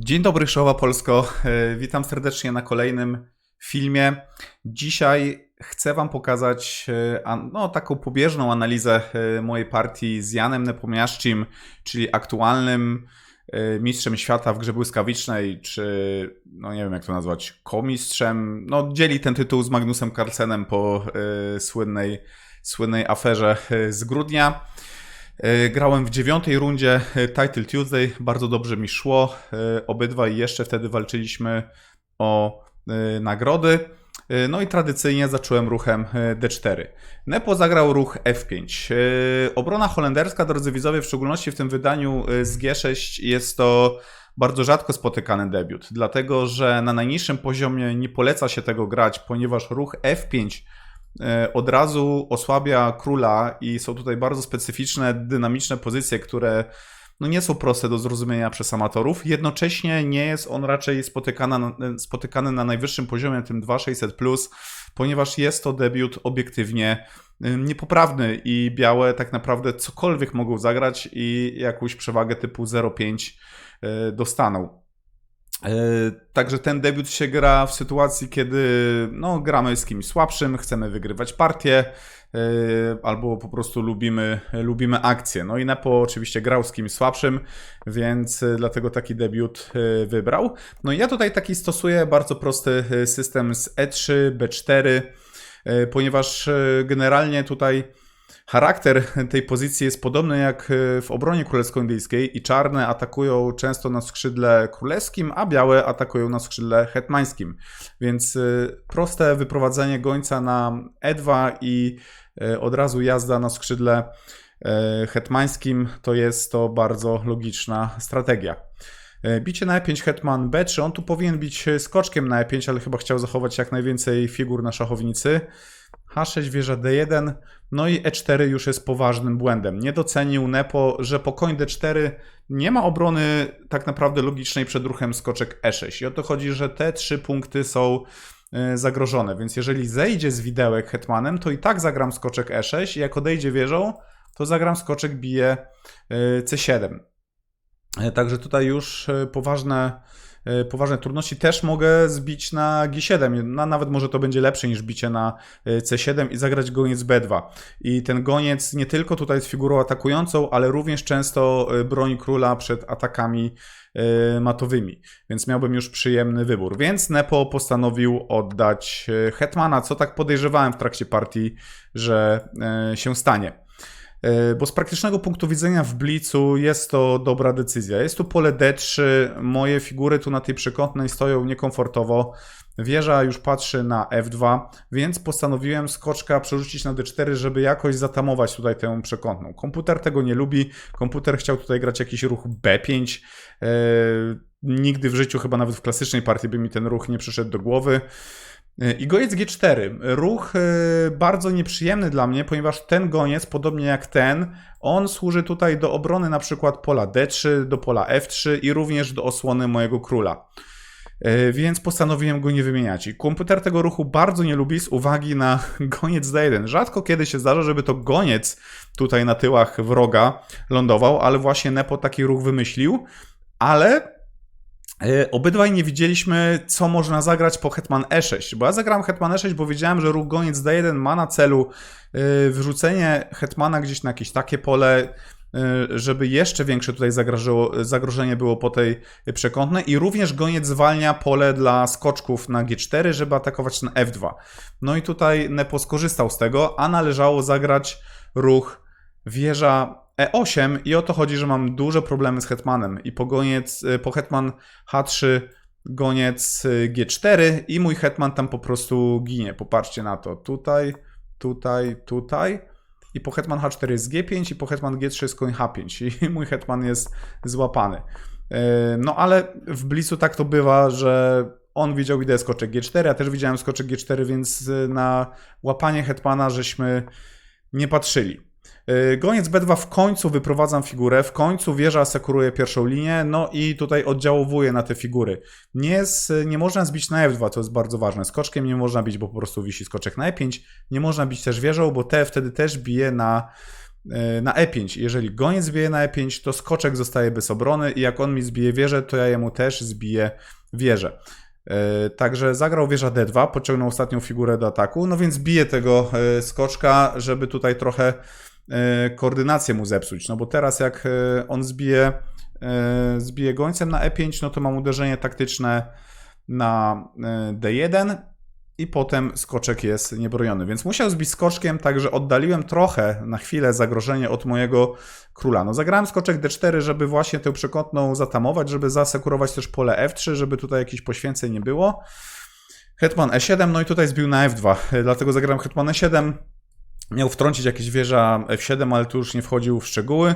Dzień dobry, Szowa Polsko. E, Witam serdecznie na kolejnym filmie. Dzisiaj chcę Wam pokazać e, no, taką pobieżną analizę e, mojej partii z Janem Nepomiaszczym, czyli aktualnym mistrzem świata w grze błyskawicznej, czy no nie wiem jak to nazwać, komistrzem. No, dzieli ten tytuł z Magnusem Carlsenem po e, słynnej, słynnej aferze z grudnia. E, Grałem w dziewiątej rundzie e, Title Tuesday, bardzo dobrze mi szło. E, Obydwaj jeszcze wtedy walczyliśmy o nagrody. No i tradycyjnie zacząłem ruchem e, D4. Nepo zagrał ruch F5. E, Obrona holenderska, drodzy widzowie, w szczególności w tym wydaniu z G6 jest to bardzo rzadko spotykany debiut, dlatego że na najniższym poziomie nie poleca się tego grać, ponieważ ruch F5 e, od razu osłabia króla i są tutaj bardzo specyficzne, dynamiczne pozycje, które no nie są proste do zrozumienia przez amatorów. Jednocześnie nie jest on raczej spotykany na, spotykany na najwyższym poziomie, tym 2600+, ponieważ jest to debiut obiektywnie y, niepoprawny i białe tak naprawdę cokolwiek mogą zagrać i jakąś przewagę typu 0,5 y, dostaną. E, Także ten debiut się gra w sytuacji, kiedy no, gramy z kimś słabszym, chcemy wygrywać partię, e, albo po prostu lubimy, lubimy akcję. No i Nepo oczywiście grał z kimś słabszym, więc e, dlatego taki debiut wybrał. No i ja tutaj taki stosuję bardzo prosty system z E3, B4, e, ponieważ generalnie tutaj Charakter tej pozycji jest podobny jak e, w obronie królewsko-indyjskiej i czarne atakują często na skrzydle królewskim, a białe atakują na skrzydle hetmańskim. Więc e, proste wyprowadzenie gońca na E2 i e, od razu jazda na skrzydle hetmańskim to jest to bardzo logiczna strategia. Bicie na E5 hetman B3, on tu powinien bić skoczkiem na E5, ale chyba chciał zachować jak najwięcej figur na szachownicy. H6 wieża D1, no i E4 już jest poważnym błędem. Nie docenił Nepo, że po koń D4 nie ma obrony tak naprawdę logicznej przed ruchem skoczek E6. I o to chodzi, że te trzy punkty są e, zagrożone, więc jeżeli zejdzie z widełek hetmanem, to i tak zagram skoczek E6 i jak odejdzie wieżą, to zagram skoczek bije e, C7. E, Także tutaj już e, poważne, poważne trudności. Też mogę zbić na G7. No, nawet może to będzie lepsze niż bicie na e, C7 i zagrać goniec B2. I ten goniec nie tylko tutaj jest figurą atakującą, ale również często e, broni króla przed atakami e, matowymi. Więc miałbym już przyjemny wybór. Więc Nepo postanowił oddać e, hetmana, co tak podejrzewałem w trakcie partii, że e, się stanie. E, Bo z praktycznego punktu widzenia w Blicu jest to dobra decyzja. Jest tu pole D3, moje figury tu na tej przekątnej stoją niekomfortowo. Wieża już patrzy na F2, więc postanowiłem skoczka przerzucić na D4, żeby jakoś zatamować tutaj tę przekątną. Komputer tego nie lubi. Komputer chciał tutaj grać jakiś ruch B5. E, Nigdy w życiu, chyba nawet w klasycznej partii, by mi ten ruch nie przyszedł do głowy. I goniec G4. Ruch y, bardzo nieprzyjemny dla mnie, ponieważ ten goniec, podobnie jak ten, on służy tutaj do obrony na przykład pola D3, do pola F3 i również do osłony mojego króla. Y, Więc postanowiłem go nie wymieniać. I komputer tego ruchu bardzo nie lubi z uwagi na goniec D1. Rzadko kiedy się zdarza, żeby to goniec tutaj na tyłach wroga lądował, ale właśnie Nepo taki ruch wymyślił. Ale E, Obydwaj nie widzieliśmy, co można zagrać po Hetman E6, bo ja zagrałem Hetman E6, bo wiedziałem, że ruch goniec D1 ma na celu e, wyrzucenie Hetmana gdzieś na jakieś takie pole, e, żeby jeszcze większe tutaj zagrożenie było po tej przekątnej i również goniec zwalnia pole dla skoczków na G4, żeby atakować na F2. No i tutaj Nepo skorzystał z tego, a należało zagrać ruch wieża E8 i o to chodzi, że mam duże problemy z hetmanem i po goniec, y, po hetman H3 goniec y, G4 i mój hetman tam po prostu ginie. Popatrzcie na to. Tutaj, tutaj, tutaj. I po hetman H4 jest G5 i po hetman G3 jest koń H5 i mój hetman jest złapany. Y, No ale w Blicu tak to bywa, że on widział ideę skoczek G4, ja też widziałem skoczek G4, więc na łapanie hetmana żeśmy nie patrzyli. Yy, Goniec B2 w końcu wyprowadzam figurę, w końcu wieża asekuruje pierwszą linię, no i tutaj oddziałowuje na te figury. Nie, jest, nie można zbić na F2, to jest bardzo ważne. Skoczkiem nie można bić, bo po prostu wisi skoczek na E5. Nie można bić też wieżą, bo te wtedy też bije na e, na E5. Jeżeli goniec zbije na E5, to skoczek zostaje bez obrony i jak on mi zbije wieżę, to ja jemu też zbiję wieżę. E, Także zagrał wieża D2, pociągnął ostatnią figurę do ataku, no więc bije tego skoczka, żeby tutaj trochę koordynację mu zepsuć. No bo teraz jak e, on zbije, e, zbije gońcem na E5, no to mam uderzenie taktyczne na e, D1 i potem skoczek jest niebroniony. Więc musiał zbić skoczkiem, także oddaliłem trochę na chwilę zagrożenie od mojego króla. No zagrałem skoczek D4, żeby właśnie tę przekątną zatamować, żeby zasekurować też pole F3, żeby tutaj jakichś poświęceń nie było. Hetman E7, no i tutaj zbił na F2, dlatego zagrałem Hetman E7. Miał wtrącić jakieś wieża F7, ale tu już nie wchodził w szczegóły.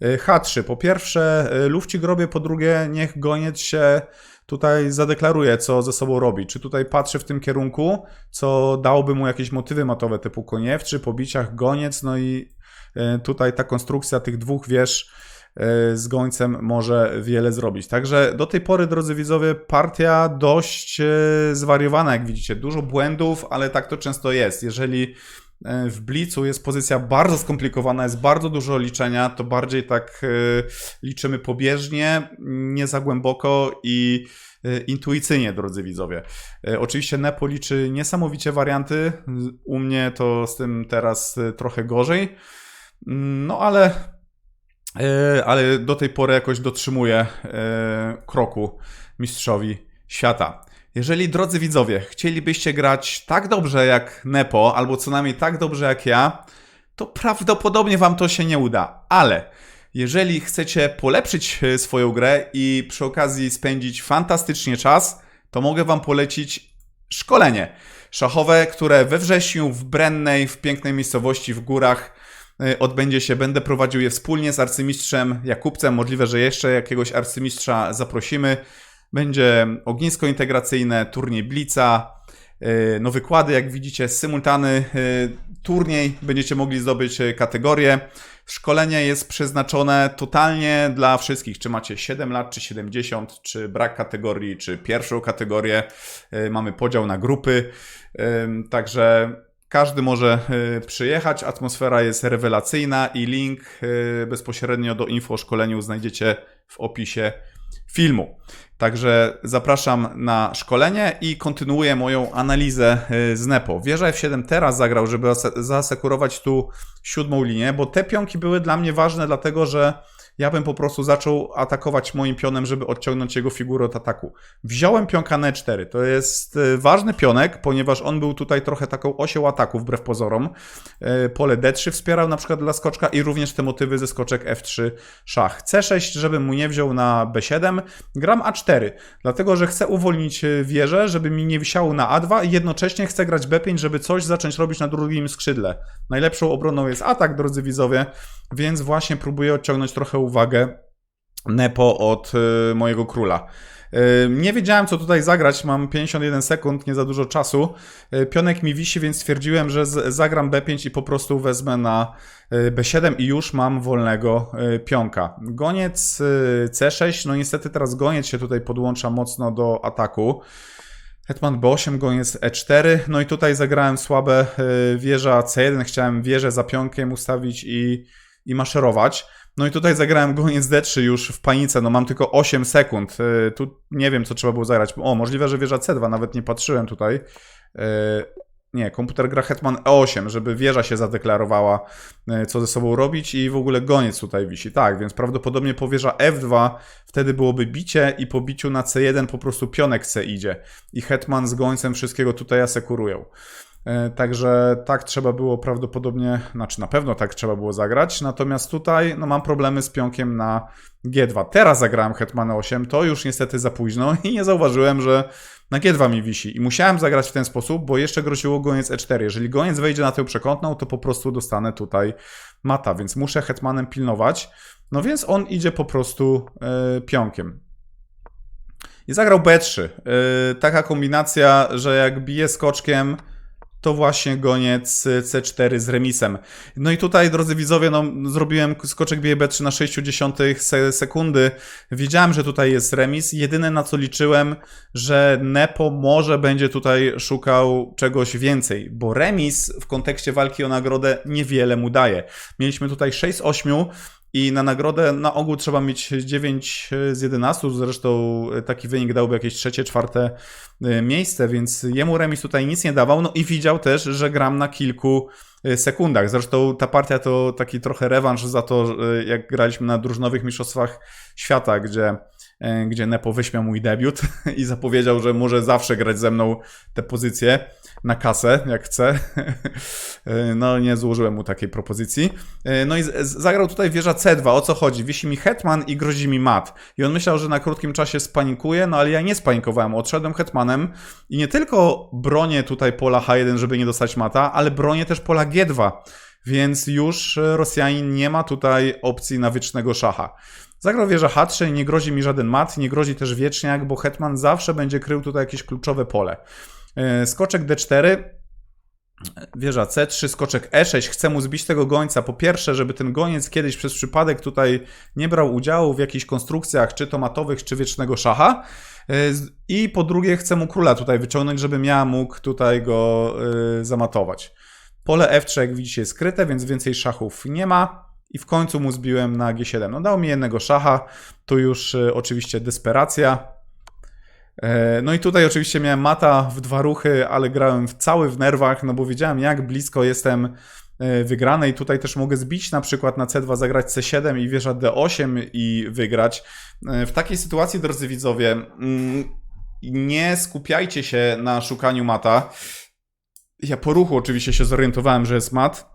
H3, po pierwsze lufci grobie, po drugie niech goniec się tutaj zadeklaruje, co ze sobą robi. Czy tutaj patrzy w tym kierunku, co dałoby mu jakieś motywy matowe typu konie F3, po biciach goniec, no i e, tutaj ta konstrukcja tych dwóch wież e, z gońcem może wiele zrobić. Także do tej pory, drodzy widzowie, partia dość e, zwariowana, jak widzicie. Dużo błędów, ale tak to często jest. Jeżeli e, w blicu jest pozycja bardzo skomplikowana, jest bardzo dużo liczenia, to bardziej tak e, liczymy pobieżnie, nie za głęboko i e, intuicyjnie, drodzy widzowie. E, Oczywiście Nepo liczy niesamowicie warianty. U mnie to z tym teraz e, trochę gorzej. Mm, No ale E, ale do tej pory jakoś dotrzymuję e, kroku mistrzowi świata. Jeżeli, drodzy widzowie, chcielibyście grać tak dobrze jak Nepo, albo co najmniej tak dobrze jak ja, to prawdopodobnie wam to się nie uda. Ale jeżeli chcecie polepszyć e, swoją grę i przy okazji spędzić fantastycznie czas, to mogę wam polecić szkolenie szachowe, które we wrześniu w Brennej, w pięknej miejscowości w górach y, odbędzie się. Będę prowadził je wspólnie z arcymistrzem Jakubcem. Możliwe, że jeszcze jakiegoś arcymistrza zaprosimy. Będzie ognisko integracyjne, turniej Blica, y, no wykłady, jak widzicie, symultany y, turniej. Będziecie mogli zdobyć y, kategorię. Szkolenie jest przeznaczone totalnie dla wszystkich. Czy macie 7 lat, czy 70, czy brak kategorii, czy pierwszą kategorię. Mamy podział na grupy. Także każdy może przyjechać. Atmosfera jest rewelacyjna i link bezpośrednio do info o szkoleniu znajdziecie w opisie filmu. Także zapraszam na szkolenie i kontynuuję moją analizę y, z Nepo. Wieża F7 teraz zagrał, żeby ase- zasekurować tu siódmą linię, bo te pionki były dla mnie ważne, dlatego że ja bym po prostu zaczął atakować moim pionem, żeby odciągnąć jego figurę od ataku. Wziąłem pionka na E4. To jest y, ważny pionek, ponieważ on był tutaj trochę taką osią ataku, wbrew pozorom. Y, Pole D3 wspierał na przykład dla skoczka i również te motywy ze skoczek F3 szach. C6, żebym mu nie wziął na B7. Gram A4, dlatego że chcę uwolnić y, wieżę, żeby mi nie wisiało na A2 i jednocześnie chcę grać B5, żeby coś zacząć robić na drugim skrzydle. Najlepszą obroną jest atak, drodzy widzowie, więc właśnie próbuję odciągnąć trochę uwagę Nepo od y, mojego króla. Y, Nie wiedziałem, co tutaj zagrać. Mam 51 sekund, nie za dużo czasu. Y, Pionek mi wisi, więc stwierdziłem, że zagram B5 i po prostu wezmę na y, B7 i już mam wolnego pionka. Goniec y, C6. No niestety teraz goniec się tutaj podłącza mocno do ataku. Hetman B8, goniec E4. No i tutaj zagrałem słabe wieża C1. Chciałem wieżę za pionkiem ustawić i, i maszerować. No i tutaj zagrałem goniec D3 już w panice, no mam tylko 8 sekund. Y, Tu nie wiem, co trzeba było zagrać. O, możliwe, że wieża C2, nawet nie patrzyłem tutaj. Y, Nie, komputer gra Hetman E8, żeby wieża się zadeklarowała, y, co ze sobą robić i w ogóle goniec tutaj wisi. Tak, więc prawdopodobnie po wieża F2 wtedy byłoby bicie i po biciu na C1 po prostu pionek C idzie. I Hetman z gońcem wszystkiego tutaj asekurują. E, Także tak trzeba było prawdopodobnie, znaczy na pewno tak trzeba było zagrać. Natomiast tutaj no, mam problemy z pionkiem na G2. Teraz zagrałem Hetmana 8, to już niestety za późno i nie zauważyłem, że na G2 mi wisi. I musiałem zagrać w ten sposób, bo jeszcze groziło goniec E4. Jeżeli goniec wejdzie na tę przekątną, to po prostu dostanę tutaj mata, więc muszę Hetmanem pilnować. No więc on idzie po prostu e, pionkiem. I zagrał B3. E, taka kombinacja, że jak bije skoczkiem, to właśnie goniec C4 z remisem. No i tutaj, drodzy widzowie, no, zrobiłem skoczek bije B3 na 0,6 se sekundy. Wiedziałem, że tutaj jest remis. Jedyne na co liczyłem, że Nepo może będzie tutaj szukał czegoś więcej, bo remis w kontekście walki o nagrodę niewiele mu daje. Mieliśmy tutaj 6 z 8, i na nagrodę na ogół trzeba mieć 9 z 11, zresztą taki wynik dałby jakieś trzecie, czwarte e, miejsce, więc jemu remis tutaj nic nie dawał. No i widział też, że gram na kilku e, sekundach. Zresztą ta partia to taki trochę rewanż za to, e, jak graliśmy na drużynowych mistrzostwach świata, gdzie gdzie Nepo wyśmiał mój debiut i zapowiedział, że może zawsze grać ze mną te pozycje na kasę, jak chce. No, nie złożyłem mu takiej propozycji. No i zagrał tutaj wieża C2. O co chodzi? Wisi mi hetman i grozi mi mat. I on myślał, że na krótkim czasie spanikuje, no ale ja nie spanikowałem. Odszedłem hetmanem i nie tylko bronię tutaj pola H1, żeby nie dostać mata, ale bronię też pola G2. Więc już Rosjanin nie ma tutaj opcji na wiecznego szacha. Zagrał wieża H3, nie grozi mi żaden mat, nie grozi też wieczniak, bo hetman zawsze będzie krył tutaj jakieś kluczowe pole. E, skoczek D4, wieża C3, skoczek E6. Chcę mu zbić tego gońca. Po pierwsze, żeby ten goniec kiedyś przez przypadek tutaj nie brał udziału w jakichś konstrukcjach, czy to matowych, czy wiecznego szacha. E, I po drugie, chcę mu króla tutaj wyciągnąć, żebym ja mógł tutaj go e, zamatować. Pole F3, jak widzicie, jest skryte, więc więcej szachów nie ma. I w końcu mu zbiłem na G7. No dał mi jednego szacha. Tu już oczywiście desperacja. E, no i tutaj oczywiście miałem mata w dwa ruchy, ale grałem cały w nerwach, no bo wiedziałem jak blisko jestem e, wygranej. Tutaj też mogę zbić na przykład na C2, zagrać C7 i wieża D8 i wygrać. E, w takiej sytuacji, drodzy widzowie, mm, nie skupiajcie się na szukaniu mata. Ja po ruchu oczywiście się zorientowałem, że jest mat.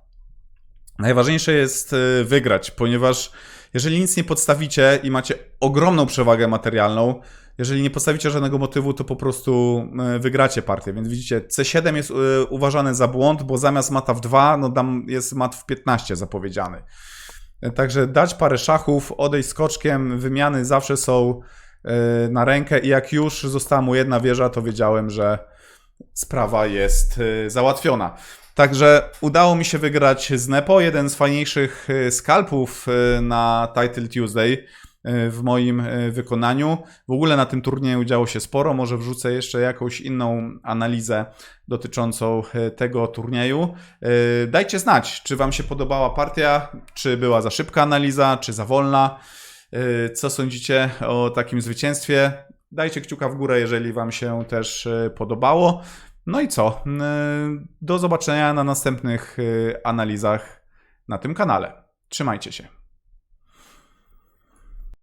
Najważniejsze jest wygrać, ponieważ jeżeli nic nie podstawicie i macie ogromną przewagę materialną, jeżeli nie postawicie żadnego motywu, to po prostu e, wygracie partię. Więc widzicie, C7 jest e, uważany za błąd, bo zamiast mata w 2, no tam jest mat w 15 zapowiedziany. Także dać parę szachów, odejść skoczkiem, wymiany zawsze są na rękę i jak już została mu jedna wieża, to wiedziałem, że sprawa jest załatwiona. Także udało mi się wygrać z Nepo, jeden z fajniejszych skalpów na Title Tuesday. E, w moim wykonaniu. W ogóle na tym turnieju działo się sporo. Może wrzucę jeszcze jakąś inną analizę dotyczącą tego turnieju. Dajcie znać, czy Wam się podobała partia, czy była za szybka analiza, czy za wolna. Co sądzicie o takim zwycięstwie? Dajcie kciuka w górę, jeżeli Wam się też podobało. No i co? Do zobaczenia na następnych analizach na tym kanale. Trzymajcie się.